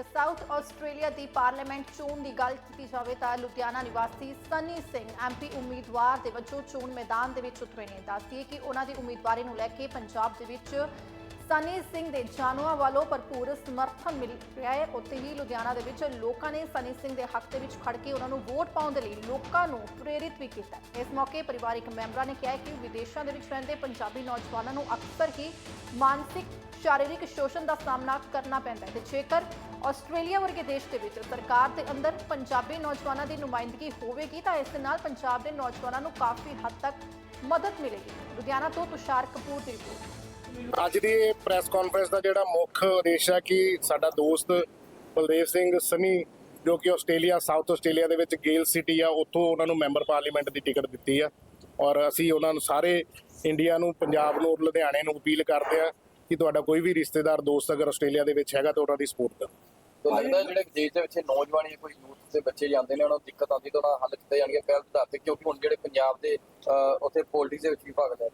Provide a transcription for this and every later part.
ਤੇ south Australia ਦੀ parliament ਚੋਣ ਦੀ ਗੱਲ ਕੀਤੀ ਜਾਵੇ ਤਾਂ ਲੁਧਿਆਣਾ ਨਿਵਾਸੀ ਸਨੀ ਸਿੰਘ ਐਮਪੀ ਉਮੀਦਵਾਰ ਦੇ ਵਜੋਂ ਚੋਣ ਮੈਦਾਨ ਦੇ ਵਿੱਚ ਉਤਰੇ ਨੇ। ਦੱਸਦੀਏ ਕਿ ਉਹਨਾਂ ਦੀ ਉਮੀਦਵਾਰੀ ਨੂੰ ਲੈ ਕੇ ਪੰਜਾਬ ਦੇ ਵਿੱਚ ਸਨੀ ਸਿੰਘ ਦੇ ਜਾਣੂਆਂ ਵੱਲੋਂ ਭਰਪੂਰ ਸਮਰਥਨ ਮਿਲ ਰਿਹਾ ਹੈ। ਉੱਥੇ ਹੀ ਲੁਧਿਆਣਾ ਦੇ ਵਿੱਚ ਲੋਕਾਂ ਨੇ ਸਨੀ ਸਿੰਘ ਦੇ ਹੱਕ ਦੇ ਵਿੱਚ ਖੜ ਕੇ ਉਹਨਾਂ ਨੂੰ ਵੋਟ ਪਾਉਣ ਦੇ ਲਈ ਲੋਕਾਂ ਨੂੰ ਪ੍ਰੇਰਿਤ ਵੀ ਕੀਤਾ। ਇਸ ਮੌਕੇ ਪਰਿਵਾਰਕ ਮੈਂਬਰਾਂ ਨੇ ਕਿਹਾ ਕਿ ਵਿਦੇਸ਼ਾਂ ਦੇ ਵਿੱਚ ਰਹਿੰਦੇ ਪੰਜਾਬੀ ਨੌਜਵਾਨਾਂ ਨੂੰ ਅਕਸਰ ਹੀ ਮਾਨਸਿਕ, ਸ਼ਾਰੀਰਿਕ ਸ਼ੋਸ਼ਣ ਦਾ ਸਾਹਮਣਾ ਕਰਨਾ ਪੈਂਦਾ ਹੈ ਤੇ ਜੇਕਰ ਆਸਟ੍ਰੇਲੀਆ ਵਰਗੇ ਦੇਸ਼ ਦੇ ਵਿੱਚ ਸਰਕਾਰ ਦੇ ਅੰਦਰ ਪੰਜਾਬੀ ਨੌਜਵਾਨਾਂ ਦੀ ਨੁਮਾਇੰਦਗੀ ਹੋਵੇਗੀ, ਤਾਂ ਇਸ ਦੇ ਨਾਲ ਪੰਜਾਬ ਦੇ ਨੌਜਵਾਨਾਂ ਨੂੰ ਕਾਫੀ ਹੱਦ ਤੱਕ ਮਦਦ ਮਿਲੇਗੀ। ਲੁਧਿਆਣਾ ਤੋਂ ਤੁਸ਼ਾਰ ਕਪੂਰ ਦੀ ਰਿਪੋਰਟ। ਅੱਜ ਦੀ ਇਹ ਪ੍ਰੈਸ ਕਾਨਫਰੰਸ ਦਾ ਜਿਹੜਾ ਮੁੱਖ ਉਦੇਸ਼ ਹੈ ਕਿ ਸਾਡਾ ਦੋਸਤ ਬਲਦੇਵ ਸਿੰਘ ਸਨੀ, ਜੋ ਕਿ ਆਸਟ੍ਰੇਲੀਆ, ਸਾਊਥ ਆਸਟ੍ਰੇਲੀਆ ਦੇ ਵਿੱਚ ਗੇਲ ਸਿਟੀ ਆ, ਉੱਥੋਂ ਉਹਨਾਂ ਨੂੰ ਮੈਂਬਰ ਪਾਰਲੀਮੈਂਟ ਦੀ ਟਿਕਟ ਦਿੱਤੀ ਆ। ਔਰ ਅਸੀਂ ਉਹਨਾਂ ਨੂੰ ਸਾਰੇ ਇੰਡੀਆ ਨੂੰ, ਪੰਜਾਬ ਨੂੰ ਔਰ ਲੁਧਿਆਣੇ ਨੂੰ ਅਪੀਲ ਕਰਦੇ ਆ ਕਿ ਤੁਹਾਡਾ ਕੋਈ ਵੀ ਰਿਸ਼ਤੇਦਾਰ, ਦੋਸਤ ਅਗਰ ਆਸਟ੍ਰੇਲੀਆ ਦੇ ਵਿੱਚ ਹੈਗਾ ਤਾਂ ਉਹਨਾਂ ਦੀ ਸਪੋਰਟ ਕਰੋ। ਤਾਂ ਲੱਗਦਾ ਜਿਹੜੇ ਦੇਸ਼ ਦੇ ਵਿੱਚ ਨੌਜਵਾਨ ਜਾਂ ਕੋਈ ਯੂਥ ਦੇ ਬੱਚੇ ਜਾਂਦੇ ਨੇ, ਉਹਨਾਂ ਨੂੰ ਦਿੱਕਤ ਆਉਂਦੀ ਤਾਂ ਉਹਨਾਂ ਹੱਲ ਕੀਤਾ ਜਾਣਗੇ ਪਹਿਲ ਦੇ ਆਧਾਰ ਤੇ ਕਿਉਂਕਿ ਹੁਣ ਜਿਹੜੇ ਪੰਜਾਬ ਦੇ ਉੱਥੇ ਪੋਲਿਟਿਕਸ ਦੇ ਵਿੱਚ ਵੀ ਭਾਗ ਲੈ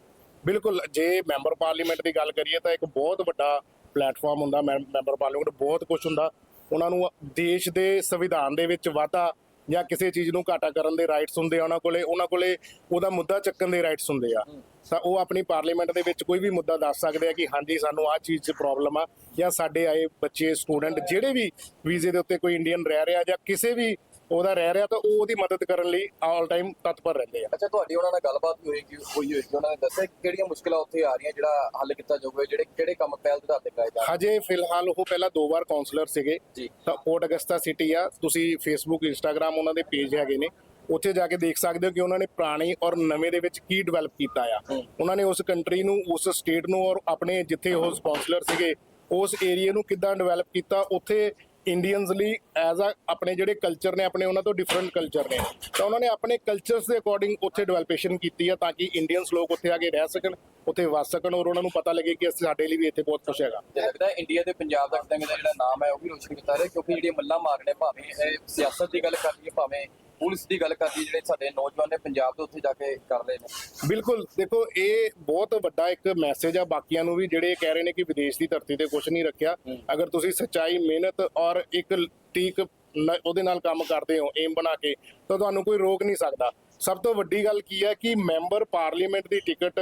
ਬਿਲਕੁਲ, ਜੇ ਮੈਂਬਰ ਪਾਰਲੀਮੈਂਟ ਦੀ ਗੱਲ ਕਰੀਏ ਤਾਂ ਇੱਕ ਬਹੁਤ ਵੱਡਾ ਪਲੇਟਫਾਰਮ ਹੁੰਦਾ ਮੈਂ- ਮੈਂਬਰ ਪਾਰਲੀਮੈਂਟ ਬਹੁਤ ਕੁਝ ਹੁੰਦਾ। ਉਹਨਾਂ ਨੂੰ ਦੇਸ਼ ਦੇ ਸੰਵਿਧਾਨ ਦੇ ਵਿੱਚ ਵਾਧਾ ਜਾਂ ਕਿਸੇ ਚੀਜ਼ ਨੂੰ ਘਾਟਾ ਕਰਨ ਦੇ ਰਾਈਟਸ ਹੁੰਦੇ ਆ, ਉਹਨਾਂ ਕੋਲੇ ਉਹਨਾਂ ਕੋਲੇ ਉਹਦਾ ਮੁੱਦਾ ਚੱਕਣ ਦੇ ਰਾਈਟਸ ਹੁੰਦੇ ਆ। ਤਾਂ ਉਹ ਆਪਣੀ ਪਾਰਲੀਮੈਂਟ ਦੇ ਵਿੱਚ ਕੋਈ ਵੀ ਮੁੱਦਾ ਦੱਸ ਸਕਦੇ ਆ ਕਿ ਹਾਂਜੀ, ਸਾਨੂੰ ਆਹ ਚੀਜ਼ 'ਚ ਪ੍ਰੋਬਲਮ ਆ ਜਾਂ ਸਾਡੇ ਆਏ ਬੱਚੇ ਸਟੂਡੈਂਟ ਜਿਹੜੇ ਵੀ ਵੀਜ਼ੇ ਦੇ ਉੱਤੇ ਕੋਈ ਇੰਡੀਅਨ ਰਹਿ ਰਿਹਾ ਜਾਂ ਕਿਸੇ ਵੀ ਉਹਦਾ ਰਹਿ ਰਿਹਾ ਤਾਂ ਉਹ ਉਹਦੀ ਮਦਦ ਕਰਨ ਲਈ ਆਲ ਟਾਈਮ ਤਤਪਰ ਰਹਿੰਦੇ ਆ। ਅੱਛਾ ਤੁਹਾਡੀ ਉਹਨਾਂ ਨਾਲ ਗੱਲਬਾਤ ਵੀ ਹੋਏਗੀ ਹੋਈ ਹੋਏਗੀ ਉਹਨਾਂ ਨੇ ਦੱਸਿਆ ਕਿ ਕਿਹੜੀਆਂ ਮੁਸ਼ਕਲਾਂ ਉੱਥੇ ਆ ਰਹੀਆਂ ਜਿਹੜਾ ਹੱਲ ਕੀਤਾ ਜਾਊਗਾ ਜਿਹੜੇ ਕਿਹੜੇ ਕੰਮ ਪਹਿਲ ਦੇ ਆਧਾਰ ਤੇ ਕਰਾਏ ਜਾ ਹਜੇ ਫਿਲਹਾਲ ਉਹ ਪਹਿਲਾਂ ਦੋ ਵਾਰ ਕਾਉਂਸਲਰ ਸੀਗੇ। ਜੀ। ਤਾਂ ਪੋਰਟ ਅਗਸਤਾ ਸਿਟੀ ਆ। ਤੁਸੀਂ ਫੇਸਬੁੱਕ ਇੰਸਟਾਗ੍ਰam ਉਹਨਾਂ ਦੇ ਪੇਜ ਹੈਗੇ ਨੇ। ਉੱਥੇ ਜਾ ਕੇ ਦੇਖ ਸਕਦੇ ਹੋ ਕਿ ਉਹਨਾਂ ਨੇ ਪੁਰਾਣੀ ਔਰ ਨਵੇਂ ਦੇ ਵਿੱਚ ਕੀ ਡਿਵੈਲਪ ਕੀਤਾ ਆ। ਉਹਨਾਂ ਨੇ ਉਸ ਕੰਟਰੀ ਨੂੰ ਉਸ ਸਟੇਟ ਨੂੰ ਔਰ ਆਪਣੇ ਜਿੱਥੇ ਉਹ ਸਪਾਂਸਲਰ ਸੀਗੇ ਉਸ ਏਰੀਆ ਨੂੰ ਕਿੱਦਾਂ ਡਿਵੈਲਪ ਕੀਤਾ ਉੱਥੇ ਇੰਡੀਅਨਸ ਲਈ ਐਜ਼ ਅ ਆਪਣੇ ਜਿਹੜੇ ਕਲਚਰ ਨੇ ਆਪਣੇ ਉਹਨਾਂ ਤੋਂ ਡਿਫਰੈਂਟ ਕਲਚਰ ਨੇ। ਤਾਂ ਉਹਨਾਂ ਨੇ ਆਪਣੇ ਕਲਚਰਸ ਦੇ ਅਕੋਰਡਿੰਗ ਉੱਥੇ ਡਿਵੈਲਪੇਸ਼ਨ ਕੀਤੀ ਆ ਤਾਂ ਕਿ ਇੰਡੀਅਨਸ ਲੋਕ ਉੱਥੇ ਆ ਕੇ ਰਹਿ ਸਕਣ ਉੱਥੇ ਵਸ ਸਕਣ ਔਰ ਉਹਨਾਂ ਨੂੰ ਪਤਾ ਲੱਗੇ ਕਿ ਅਸੀਂ ਸਾਡੇ ਲਈ ਵੀ ਇੱਥੇ ਬਹੁਤ ਕੁਝ ਹੈਗਾ। ਲੱਗਦਾ ਇੰਡੀਆ ਤੇ ਪੰਜਾਬ ਦਾ ਕਿਤੇ ਜਿਹੜਾ ਨਾਮ ਹੈ ਉਹ ਵੀ ਰੋਸ਼ਨ ਕੀਤਾ ਰਿਹਾ ਕਿਉਂਕਿ ਜਿਹੜੀਆਂ ਮੱਲਾ ਮਾਰਨੇ ਭਾਵੇਂ ਇਹ ਸਿਆਸਤ ਦੀ ਗੱਲ ਕਰ ਲਈਏ ਭਾਵੇਂ ਪੁਲਿਸ ਦੀ ਗੱਲ ਕਰ ਲਈਏ ਜਿਹੜੇ ਸਾਡੇ ਨੌਜਵਾਨ ਨੇ ਪੰਜਾਬ ਦੇ ਉੱਥੇ ਜਾ ਕੇ ਕਰ ਰਹੇ ਨੇ। ਬਿਲਕੁਲ ਦੇਖੋ ਇਹ ਬਹੁਤ ਵੱਡਾ ਇੱਕ ਮੈਸੇਜ ਆ ਬਾਕੀਆਂ ਨੂੰ ਵੀ ਜਿਹੜੇ ਕਹਿ ਰਹੇ ਨੇ ਕਿ ਵਿਦੇਸ਼ ਦੀ ਧਰਤੀ ਤੇ ਕੁਝ ਨਹੀਂ ਰੱਖਿਆ। ਅਗਰ ਤੁਸੀਂ ਸੱਚਾਈ ਮਿਹਨਤ ਔਰ ਇੱਕ ਟੀਕ ਨ- ਉਹਦੇ ਨਾਲ ਕੰਮ ਕਰਦੇ ਹੋ ਏਮ ਬਣਾ ਕੇ, ਤਾਂ ਤੁਹਾਨੂੰ ਕੋਈ ਰੋਕ ਨਹੀਂ ਸਕਦਾ। ਸਭ ਤੋਂ ਵੱਡੀ ਗੱਲ ਕੀ ਹੈ ਕਿ ਮੈਂਬਰ ਪਾਰਲੀਮੈਂਟ ਦੀ ਟਿਕਟ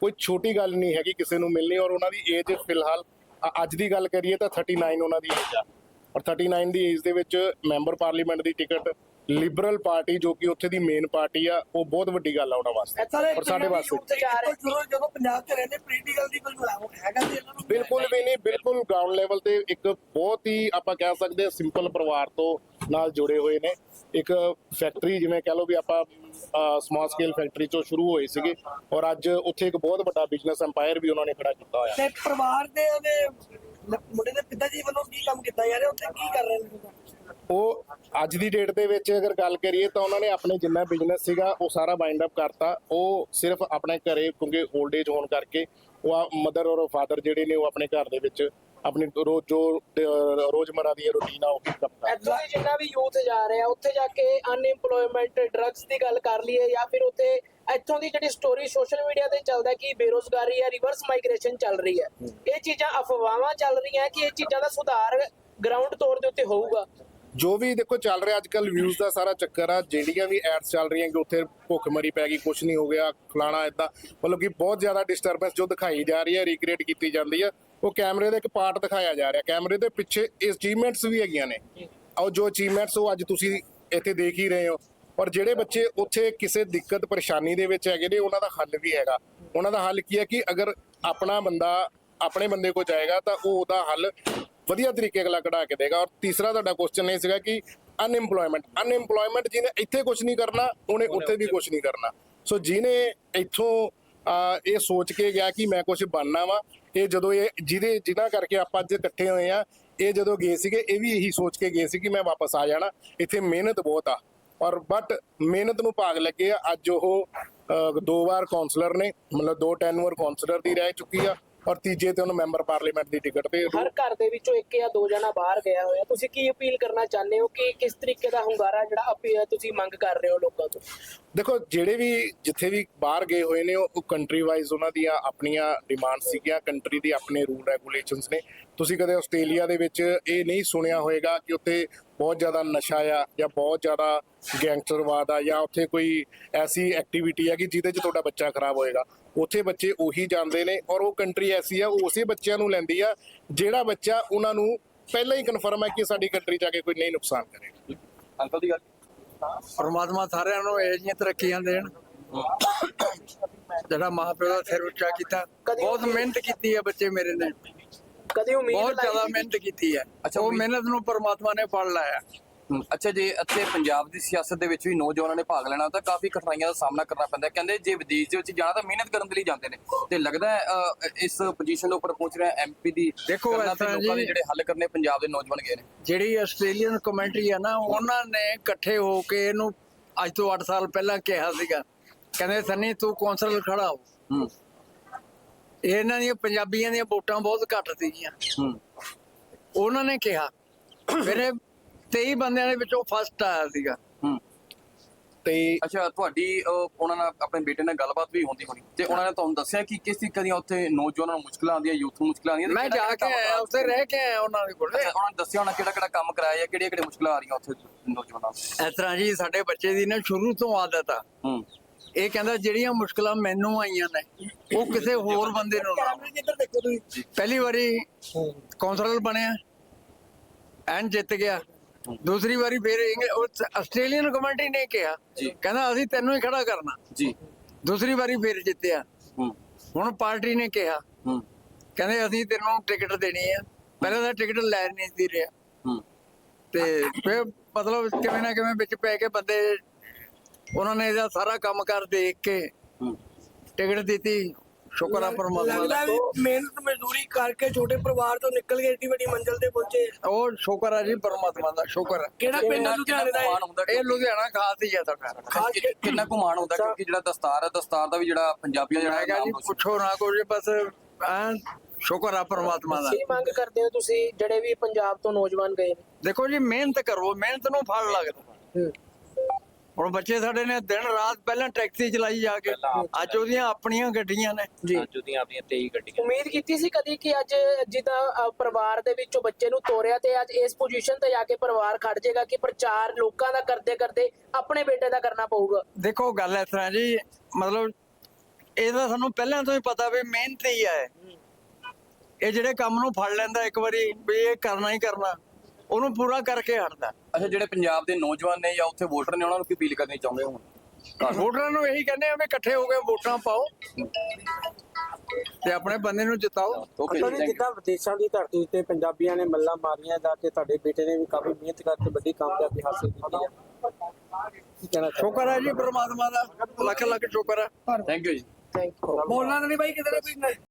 ਕੋਈ ਛੋਟੀ ਗੱਲ ਨਹੀਂ ਹੈਗੀ ਕਿਸੇ ਨੂੰ ਮਿਲਣੀ, ਔਰ ਉਹਨਾਂ ਦੀ ਏਜ ਫਿਲਹਾਲ, ਅ- ਅੱਜ ਦੀ ਗੱਲ ਕਰੀਏ ਤਾਂ 39 ਉਹਨਾਂ ਦੀ ਏਜ ਆ। ਔਰ 39 ਦੀ ਏਜ ਦੇ ਵਿੱਚ ਮੈਂਬਰ ਪਾਰਲੀਮੈਂਟ ਦੀ ਟਿਕਟ ਲਿਬਰਲ ਪਾਰਟੀ ਜੋ ਕਿ ਉੱਥੇ ਦੀ ਮੇਨ ਪਾਰਟੀ ਆ ਉਹ ਬਹੁਤ ਵੱਡੀ ਗੱਲ ਆ ਉਹਨਾਂ ਵਾਸਤੇ ਔਰ ਸਾਡੇ ਵਾਸਤੇ। ਜਦੋਂ ਪੰਜਾਬ 'ਚ ਰਹਿੰਦੇ ਪੋਲੀਟੀਕਲ ਦੀ ਕੋਈ ਮਲਾਮ ਹੈਗਾ ਤੇ ਇਹਨਾਂ ਨੂੰ ਬਿਲਕੁਲ ਵੀ ਨਹੀਂ ਬਿਲਕੁਲ ਗਰਾਊਂਡ ਲੈਵਲ ਤੇ ਇੱਕ ਬਹੁਤ ਹੀ ਆਪਾਂ ਕਹਿ ਸਕਦੇ ਸਿੰਪਲ ਪਰਿਵਾਰ ਤੋਂ ਨਾਲ ਜੁੜੇ ਹੋਏ ਨੇ। ਇੱਕ ਫੈਕਟਰੀ ਜਿਵੇਂ ਕਹ ਲਓ ਵੀ ਆਪਾਂ ਸਮਾਲ ਸਕੇਲ ਫੈਕਟਰੀ ਤੋਂ ਸ਼ੁਰੂ ਹੋਏ ਸੀਗੇ ਔਰ ਅੱਜ ਉੱਥੇ ਇੱਕ ਬਹੁਤ ਵੱਡਾ ਬਿਜ਼ਨਸ ਐਮਪਾਇਰ ਵੀ ਉਹਨਾਂ ਨੇ ਖੜਾ ਕੀਤਾ ਹੋਇਆ। ਤੇ ਪਰਿਵਾਰ ਦੇ ਉਹਦੇ ਮੁੰਡੇ ਦੇ ਪਿਤਾ ਜੀ ਵੱਲੋਂ ਕੀ ਕੰਮ ਕੀਤਾ ਜਾ ਰਿਹਾ? ਉੱਥੇ ਕੀ ਕਰ ਰਹੇ ਨੇ? ਉਹ ਅੱਜ ਦੀ ਡੇਟ ਦੇ ਵਿੱਚ ਅਗਰ ਗੱਲ ਕਰੀਏ ਤਾਂ ਉਹਨਾਂ ਨੇ ਆਪਣੇ ਜਿੰਨਾ ਬਿਜ਼ਨਸ ਸੀਗਾ ਉਹ ਸਾਰਾ ਵਾਈਂਡ ਅਪ ਕਰਤਾ। ਉਹ ਸਿਰਫ ਆਪਣੇ ਘਰੇ ਕਿਉਂਕਿ 올ਡ ਏਜ ਹੋਣ ਕਰਕੇ ਉਹ ਮਦਰ ਔਰ ਫਾਦਰ ਜਿਹੜੇ ਨੇ ਉਹ ਆਪਣੇ ਘਰ ਦੇ ਵਿੱਚ ਆਪਣੀ ਰੋਜ਼ ਜੋ ਅਹ, ਰੋਜ਼ਮਰਰਾ ਦੀ ਰੁਟੀਨ ਆ ਉਹ ਕਰਦੇ। ਦੀ ਜਿੰਨਾ ਵੀ ਯੂਥ ਜਾ ਰਿਹਾ ਉੱਥੇ ਜਾ ਕੇ ਅਨਇੰਪਲੋਇਮੈਂਟ ਡਰੱਗਸ ਦੀ ਗੱਲ ਕਰ ਲਈਏ ਜਾਂ ਫਿਰ ਉੱਥੇ ਇੱਥੋਂ ਦੀ ਜਿਹੜੀ ਸਟੋਰੀ ਸੋਸ਼ਲ ਮੀਡੀਆ ਤੇ ਚੱਲਦਾ ਕਿ ਬੇਰੋਜ਼ਗਾਰੀ ਹੈ ਰਿਵਰਸ ਮਾਈਗ੍ਰੇਸ਼ਨ ਚੱਲ ਰਹੀ ਹੈ। ਇਹ ਚੀਜ਼ਾਂ ਅਫਵਾਹਾਂ ਚੱਲ ਰਹੀਆਂ ਕਿ ਇਹ ਚੀਜ਼ਾਂ ਦਾ ਸੁਧਾਰ ਗਰਾਊਂਡ ਤੌਰ ਦੇ ਉੱਤੇ ਹੋਊਗਾ। ਜੋ ਵੀ ਦੇਖੋ ਚੱਲ ਰਿਹਾ ਅੱਜ ਕੱਲ ਵਿਊਜ਼ ਦਾ ਸਾਰਾ ਚੱਕਰ ਆ, ਜਿਹੜੀਆਂ ਵੀ ਐਡਸ ਚੱਲ ਰਹੀਆਂ ਕਿ ਉੱਥੇ ਭੁੱਖਮਰੀ ਪੈ ਗਈ ਕੁਝ ਨਹੀਂ ਹੋ ਗਿਆ, ਫਲਾਣਾ ਇਦਾਂ ਮਤਲਬ ਕਿ ਬਹੁਤ ਜ਼ਿਆਦਾ ਡਿਸਟਰਬੈਂਸ ਜੋ ਦਿਖਾਈ ਜਾ ਰਹੀ ਹੈ ਰੀਕ੍ਰੀਏਟ ਕੀਤੀ ਜਾਂਦੀ ਹੈ, ਉਹ ਕੈਮਰੇ ਦਾ ਇੱਕ ਪਾਰਟ ਦਿਖਾਇਆ ਜਾ ਰਿਹਾ। ਕੈਮਰੇ ਦੇ ਪਿੱਛੇ ਅਚੀਵਮੈਂਟਸ ਵੀ ਹੈਗੀਆਂ ਨੇ। ਔਰ ਜੋ ਅਚੀਵਮੈਂਟਸ ਉਹ ਅੱਜ ਤੁਸੀਂ ਇੱਥੇ ਦੇਖ ਹੀ ਰਹੇ ਹੋ। ਔਰ ਜਿਹੜੇ ਬੱਚੇ ਉੱਥੇ ਕਿਸੇ ਦਿੱਕਤ, ਪਰੇਸ਼ਾਨੀ ਦੇ ਵਿੱਚ ਹੈਗੇ ਨੇ, ਉਹਨਾਂ ਦਾ ਹੱਲ ਵੀ ਹੈਗਾ। ਉਹਨਾਂ ਦਾ ਹੱਲ ਕੀ ਹੈ ਕਿ ਅਗਰ ਆਪਣਾ ਬੰਦਾ ਆਪਣੇ ਬੰਦੇ ਕੋਲ ਜਾਏਗਾ ਤਾਂ ਉਹ ਉਹਦਾ ਹੱਲ ਵਧੀਆ ਤਰੀਕੇ ਨਾਲ ਕਢਾ ਕੇ ਦੇਗਾ ਔਰ ਤੀਸਰਾ ਤੁਹਾਡਾ ਕੁਐਸਚਨ ਇਹ ਸੀਗਾ ਕਿ ਅਨਇੰਪਲੋਇਮੈਂਟ ਅਨਇੰਪਲੋਇਮੈਂਟ ਜਿਹਨੇ ਇੱਥੇ ਕੁਝ ਨਹੀਂ ਕਰਨਾ ਉਹਨੇ ਉੱਥੇ ਵੀ ਕੁਝ ਨਹੀਂ ਕਰਨਾ। ਸੋ ਜਿਹਨੇ ਇੱਥੋਂ ਆ, ਇਹ ਸੋਚ ਕੇ ਗਿਆ ਕਿ ਮੈਂ ਕੁਝ ਬਣਨਾ ਵਾ ਇਹ ਜਦੋਂ ਇਹ ਜਿਹਦੇ ਜਿਨ੍ਹਾਂ ਕਰਕੇ ਆਪਾਂ ਅੱਜ ਇਕੱਠੇ ਹੋਏ ਆ ਇਹ ਜਦੋਂ ਗਏ ਸੀਗੇ ਇਹ ਵੀ ਇਹੀ ਸੋਚ ਕੇ ਗਏ ਸੀ ਕਿ ਮੈਂ ਵਾਪਸ ਆ ਜਾਣਾ। ਇੱਥੇ ਮਿਹਨਤ ਬਹੁਤ ਆ। ਔਰ ਬਟ ਮਿਹਨਤ ਨੂੰ ਭਾਗ ਲੱਗੇ ਆ ਅੱਜ ਉਹ ਦੋ ਵਾਰ ਕਾਉਂਸਲਰ ਨੇ ਮਤਲਬ ਦੋ ਟੈਨੂਅਰ ਕਾਉਂਸਲਰ ਦੀ ਰਹਿ ਚੁੱਕੀ ਆ। ਔਰ ਤੀਜੇ ਤੇ ਉਹਨੂੰ ਮੈਂਬਰ ਪਾਰਲੀਮੈਂਟ ਦੀ ਟਿਕਟ ਤੇ ਹਰ ਘਰ ਦੇ ਵਿੱਚੋਂ ਇੱਕ ਜਾਂ ਦੋ ਜਣਾ ਬਾਹਰ ਗਿਆ ਹੋਇਆ। ਤੁਸੀਂ ਕੀ ਅਪੀਲ ਕਰਨਾ ਚਾਹੁੰਦੇ ਹੋ ਕਿ ਕਿਸ ਤਰੀਕੇ ਦਾ ਹੁੰਗਾਰਾ ਜਿਹੜਾ ਅਪੀਲ ਤੁਸੀਂ ਮੰਗ ਕਰ ਰਹੇ ਹੋ ਲੋਕਾਂ ਤੋਂ? ਦੇਖੋ ਜਿਹੜੇ ਵੀ ਜਿੱਥੇ ਵੀ ਬਾਹਰ ਗਏ ਹੋਏ ਨੇ ਉਹ ਕੰਟਰੀ ਵਾਈਜ਼ ਉਹਨਾਂ ਦੀਆਂ ਆਪਣੀਆਂ ਡਿਮਾਂਡ ਸੀਗੀਆਂ। ਕੰਟਰੀ ਦੀ ਆਪਣੇ ਰੂਲ ਰੈਗੂਲੇਸ਼ਨਸ ਨੇ। ਤੁਸੀਂ ਕਦੇ ਆਸਟ੍ਰੇਲੀਆ ਦੇ ਵਿੱਚ ਇਹ ਨਹੀਂ ਸੁਣਿਆ ਹੋਵੇਗਾ ਕਿ ਉੱਥੇ ਬਹੁਤ ਜ਼ਿਆਦਾ ਨਸ਼ਾ ਆ ਜਾਂ ਬਹੁਤ ਜ਼ਿਆਦਾ ਗੈਂਗਸਟਰਵਾਦ ਆ ਜਾਂ ਉੱਥੇ ਕੋਈ ਐਸੀ ਐਕਟੀਵਿਟੀ ਆ ਕਿ ਜਿਹਦੇ 'ਚ ਤੁਹਾਡਾ ਬੱਚਾ ਖਰਾਬ ਹੋਏਗਾ। ਉੱਥੇ ਬੱਚੇ ਉਹੀ ਜਾਂਦੇ ਨੇ ਔਰ ਉਹ ਕੰਟਰੀ ਐਸੀ ਆ ਉਹ ਉਸੇ ਬੱਚਿਆਂ ਨੂੰ ਲੈਂਦੀ ਆ ਜਿਹੜਾ ਬੱਚਾ ਉਹਨਾਂ ਨੂੰ ਪਹਿਲਾਂ ਹੀ ਕਨਫਰਮ ਹੈ ਕਿ ਸਾਡੀ ਕੰਟਰੀ 'ਚ ਆ ਕੇ ਕੋਈ ਨਹੀਂ ਨੁਕਸਾਨ ਕਰੇਗਾ ਅੰਕਲ ਦੀ ਗੱਲ? ਪਰਮਾਤਮਾ ਸਾਰਿਆਂ ਨੂੰ ਇਹ ਜਿਹੀਆਂ ਤਰੱਕੀਆਂ ਦੇਣ। ਜਿਹੜਾ ਮਾਪਿਓ ਦਾ ਸਿਰ ਉੱਚਾ ਕੀਤਾ ਬਹੁਤ ਮਿਹਨਤ ਕੀਤੀ ਹੈ ਬੱਚੇ ਮੇਰੇ ਨੇ ਕਦੀ ਉਮੀਦ ਬਹੁਤ ਜ਼ਿਆਦਾ? ਮਿਹਨਤ ਕੀਤੀ। ਹੈ। ਅੱਛਾ, ਉਹ ਮਿਹਨਤ ਨੂੰ ਪਰਮਾਤਮਾ ਨੇ ਫਲ ਲਾਇਆ ਅੱਛਾ ਜੇ ਇੱਥੇ ਪੰਜਾਬ ਦੀ ਸਿਆਸਤ ਦੇ ਵਿੱਚ ਵੀ ਨੌਜਵਾਨਾਂ ਨੇ ਭਾਗ ਲੈਣਾ ਤਾਂ ਕਾਫੀ ਕਠਿਨਾਈਆਂ ਦਾ ਸਾਹਮਣਾ ਕਰਨਾ ਪੈਂਦਾ। ਕਹਿੰਦੇ ਜੇ ਵਿਦੇਸ਼ ਦੇ ਵਿੱਚ ਜਾਣਾ ਤਾਂ ਮਿਹਨਤ ਕਰਨ ਦੇ ਲਈ ਜਾਂਦੇ ਨੇ। ਤੇ ਲੱਗਦਾ ਇਸ ਪੋਜੀਸ਼ਨ ਦੇ ਉੱਪਰ ਪਹੁੰਚ ਰਿਹਾ ਐਮਪੀ ਦੀ ਦੇਖੋ, ਲੋਕਾਂ ਦੇ ਜੀ- ਜਿਹੜੇ ਹੱਲ ਕਰਨੇ ਪੰਜਾਬ ਦੇ ਨੌਜਵਾਨ ਗਏ ਨੇ। ਜਿਹੜੀ ਆਸਟ੍ਰੇਲੀਅਨ ਕਮੈਂਟਰੀ ਆ ਨਾ ਉਹਨਾਂ ਨੇ ਇਕੱਠੇ ਹੋ ਕੇ ਇਹਨੂੰ ਅੱਜ ਤੋਂ 8 ਸਾਲ ਪਹਿਲਾਂ ਕਿਹਾ ਸੀਗਾ। ਕਹਿੰਦੇ ਸਨੀ ਤੂੰ ਕੌਂਸਲ ਖੜਾ ਹੂੰ। ਇਹਨਾਂ ਦੀਆਂ ਪੰਜਾਬੀਆਂ ਦੀਆਂ ਵੋਟਾਂ ਬਹੁਤ ਘੱਟ ਸੀਗੀਆਂ। ਹੂੰ। ਉਹਨਾਂ ਨੇ ਕਿਹਾ ਮੇਰੇ 23 ਬੰਦਿਆਂ ਦੇ ਵਿੱਚੋਂ ਫਸਟ ਆਇਆ ਸੀਗਾ। ਹੂੰ। ਤੇ ਅੱਛਾ ਤੁਹਾਡੀ ਉਹਨਾਂ ਨਾਲ ਆਪਣੇ ਬੇਟੇ ਨਾਲ ਗੱਲਬਾਤ ਵੀ ਹੁੰਦੀ ਹੋਣੀ। ਤੇ ਉਹਨਾਂ ਨੇ ਤੁਹਾਨੂੰ ਦੱਸਿਆ ਕਿ ਕਿਸ ਤਰੀਕੇ ਦੀਆਂ ਉੱਥੇ ਨੌਜਵਾਨਾਂ ਨੂੰ ਮੁਸ਼ਕਲਾਂ ਆਉਂਦੀਆਂ ਯੂਥ ਨੂੰ ਮੁਸ਼ਕਲਾਂ ਆਉਂਦੀਆਂ ਮੈਂ ਜਾ ਕੇ ਆਇਆ ਉੱਥੇ ਰਹਿ ਕੇ ਆਇਆ ਉਹਨਾਂ ਦੇ ਕੋਲ। ਉਹਨਾਂ ਨੇ ਦੱਸਿਆ ਹੋਣਾ ਕਿਹੜਾ ਕਿਹੜਾ ਕੰਮ ਕਰਾਇਆ ਜਾਂ ਕਿਹੜੀਆਂ ਕਿਹੜੀਆਂ ਮੁਸ਼ਕਲਾਂ ਆ ਰਹੀਆਂ ਉੱਥੇ ਨੌਜਵਾਨਾਂ ਨੂੰ? ਇਸ ਤਰ੍ਹਾਂ ਜੀ ਸਾਡੇ ਬੱਚੇ ਦੀ ਨਾ ਸ਼ੁਰੂ ਤੋਂ ਆਦਤ ਆ। ਹੂੰ। ਇਹ ਕਹਿੰਦਾ ਜਿਹੜੀਆਂ ਮੁਸ਼ਕਲਾਂ ਮੈਨੂੰ ਆਈਆਂ ਨੇ ਉਹ ਕਿਸੇ ਹੋਰ ਬੰਦੇ ਨੂੰ ਨਾ ਦੇਖੋ ਤੁਸੀਂ। ਪਹਿਲੀ ਵਾਰੀ ਕੌਂਸਲਰ ਬਣਿਆ ਐਨ ਜਿੱਤ ਗਿਆ। ਦੂਸਰੀ ਵਾਰੀ ਫਿਰ ਇੰਗ- ਉਹ ਆਸਟ੍ਰੇਲੀਅਨ ਕਮੇਟੀ ਨੇ ਕਿਹਾ। ਜੀ। ਕਹਿੰਦਾ ਅਸੀਂ ਤੈਨੂੰ ਹੀ ਖੜਾ ਕਰਨਾ। ਜੀ। ਦੂਸਰੀ ਵਾਰੀ ਫਿਰ ਜਿੱਤਿਆ। ਹੂੰ। ਹੁਣ ਪਾਰਟੀ ਨੇ ਕਿਹਾ। ਹੂੰ। ਕਹਿੰਦੇ ਅਸੀਂ ਤੈਨੂੰ ਟਿਕਟ ਦੇਣੀ ਆ। ਪਹਿਲਾਂ ਤਾਂ ਟਿਕਟ ਲੈ ਨਹੀਂ ਸੀ ਰਿਹਾ। ਹੂੰ। ਤੇ ਫਿਰ ਮਤਲਬ ਕਿਵੇਂ ਨਾ ਕਿਵੇਂ ਵਿੱਚ ਪੈ ਕੇ ਬੰਦੇ ਉਹਨਾਂ ਨੇ ਇਹਦਾ ਸਾਰਾ ਕੰਮ ਕਰ ਦੇਖ ਕੇ ਟਿਕਟ ਦਿੱਤੀ। ਸ਼ੁਕਰ ਆ ਪਰਮਾਤਮਾ ਲੱਗਦਾ ਦਾ। ਵੀ ਮਿਹਨਤ ਮਜ਼ਦੂਰੀ ਕਰਕੇ ਛੋਟੇ ਪਰਿਵਾਰ ਤੋਂ ਨਿਕਲ ਕੇ ਏਡੀ ਵੱਡੀ ਮੰਜ਼ਿਲ ਤੇ ਪਹੁੰਚੇ। ਉਹ ਸ਼ੁਕਰ ਆ ਜੀ ਪਰਮਾਤਮਾ ਦਾ ਸ਼ੁਕਰ। ਆ। ਕਿਹੜਾ ਪਿੰਡ ਆ ਲੁਧਿਆਣੇ ਦਾ ਇਹ? ਲੁਧਿਆਣਾ ਖਾਸ ਹੀ ਆ ਸਾਡਾ ਖਾਸ ਕਿ- ਕਿੰਨਾ ਕੁ ਮਾਣ ਹੁੰਦਾ ਕਿਉਂਕਿ ਜਿਹੜਾ ਦਸਤਾਰ ਹੈ ਦਸਤਾਰ ਦਾ ਵੀ ਜਿਹੜਾ ਪੰਜਾਬੀਆਂ ਮੈਂ ਜਿਹੜਾ ਕਿਹਾ ਜੀ ਨਾਮ ਰੋਸ਼ਨ- ਪੁੱਛੋ ਨਾ ਕੁਝ ਬਸ ਐਨ ਸ਼ੁਕਰ ਆ ਪਰਮਾਤਮਾ ਦਾ। ਕੀ ਮੰਗ ਕਰਦੇ ਹੋ ਤੁਸੀਂ ਜਿਹੜੇ ਵੀ ਪੰਜਾਬ ਤੋਂ ਨੌਜਵਾਨ ਗਏ ਦੇਖੋ ਜੀ ਮਿਹਨਤ ਕਰੋ ਮਿਹਨਤ ਨੂੰ ਫਲ ਲੱਗਦਾ। ਹੁਣ ਬੱਚੇ ਸਾਡੇ ਨੇ ਦਿਨ ਰਾਤ ਪਹਿਲਾਂ ਟੈਕਸੀ ਚਲਾਈ ਜਾ ਕੇ। ਅੱਜ ਉਹਦੀਆਂ ਆਪਣੀਆਂ ਗੱਡੀਆਂ ਨੇ। ਜੀ। ਜੁਦੀਆਂ ਆਪਣੀਆਂ 23 ਗੱਡੀਆਂ। ਉਮੀਦ ਕੀਤੀ ਸੀ ਕਦੀ ਕਿ ਅੱਜ ਜਿੱਦਾਂ ਅ, ਪਰਿਵਾਰ ਦੇ ਵਿੱਚੋਂ ਬੱਚੇ ਨੂੰ ਤੋਰਿਆ ਤੇ ਅੱਜ ਇਸ ਪੋਜੀਸ਼ਨ ਤੇ ਜਾ ਕੇ ਪਰਿਵਾਰ ਖੜ ਜਾਏਗਾ ਕਿ ਪ੍ਰਚਾਰ ਲੋਕਾਂ ਦਾ ਕਰਦੇ ਕਰਦੇ ਆਪਣੇ ਬੇਟੇ ਦਾ ਕਰਨਾ ਪਊਗਾ। ਦੇਖੋ ਗੱਲ ਇਸ ਤਰ੍ਹਾਂ ਜੀ ਮਤਲਬ ਇਹਦਾ ਸਾਨੂੰ ਪਹਿਲਾਂ ਤੋਂ ਹੀ ਪਤਾ ਵੀ ਮਿਹਨਤ ਹੀ। ਹੈ। ਇਹ ਜਿਹੜੇ ਕੰਮ ਨੂੰ ਫੜ ਲੈਂਦਾ ਇੱਕ ਵਾਰੀ ਵੀ ਇਹ ਕਰਨਾ ਹੀ ਕਰਨਾ। ਉਹਨੂੰ ਪੂਰਾ ਕਰਕੇ ਹਟਦਾ। ਅੱਛਾ ਜਿਹੜੇ ਪੰਜਾਬ ਦੇ ਨੌਜਵਾਨ ਨੇ ਜਾਂ ਉੱਥੇ ਵੋਟਰ ਨੇ ਉਹਨਾਂ ਨੂੰ ਕੀ ਅਪੀਲ ਕਰਨੀ ਚਾਹੁੰਦੇ ਹੋ? ਵੋਟਰਾਂ ਨੂੰ ਇਹੀ ਕਹਿੰਦੇ ਆ ਵੀ ਇਕੱਠੇ ਹੋ ਕੇ ਵੋਟਾਂ ਪਾਓ ਤੇ ਆਪਣੇ ਬੰਦੇ ਨੂੰ ਜਿਤਾਓ। ਅਸਲ ਜਿੱਦਾਂ ਵਿਦੇਸ਼ਾਂ ਦੀ ਧਰਤੀ ਉੱਤੇ ਪੰਜਾਬੀਆਂ ਨੇ ਮੱਲਾਂ ਮਾਰੀਆਂ ਜਾ ਕੇ ਤੁਹਾਡੇ ਬੇਟੇ ਨੇ ਵੀ ਕਾਫੀ ਮਿਹਨਤ ਕਰਕੇ ਵੱਡੀ ਕਾਮਯਾਬੀ ਹਾਸਲ ਕੀਤੀ ਹੈ? ਸ਼ੁਕਰ ਹੈ ਜੀ ਪ੍ਰਮਾਤਮਾ ਦਾ। ਲੱਖ ਲੱਖ ਸ਼ੁਕਰ ਹੈ। ਥੈਂਕ ਯੂ ਜੀ। ਥੈਂਕ ਯੂ ਬੋਲਣਾ ਤਾਂ ਨਹੀਂ ਬਾਈ ਕਿਤੇ ਨਾ ਕੋਈ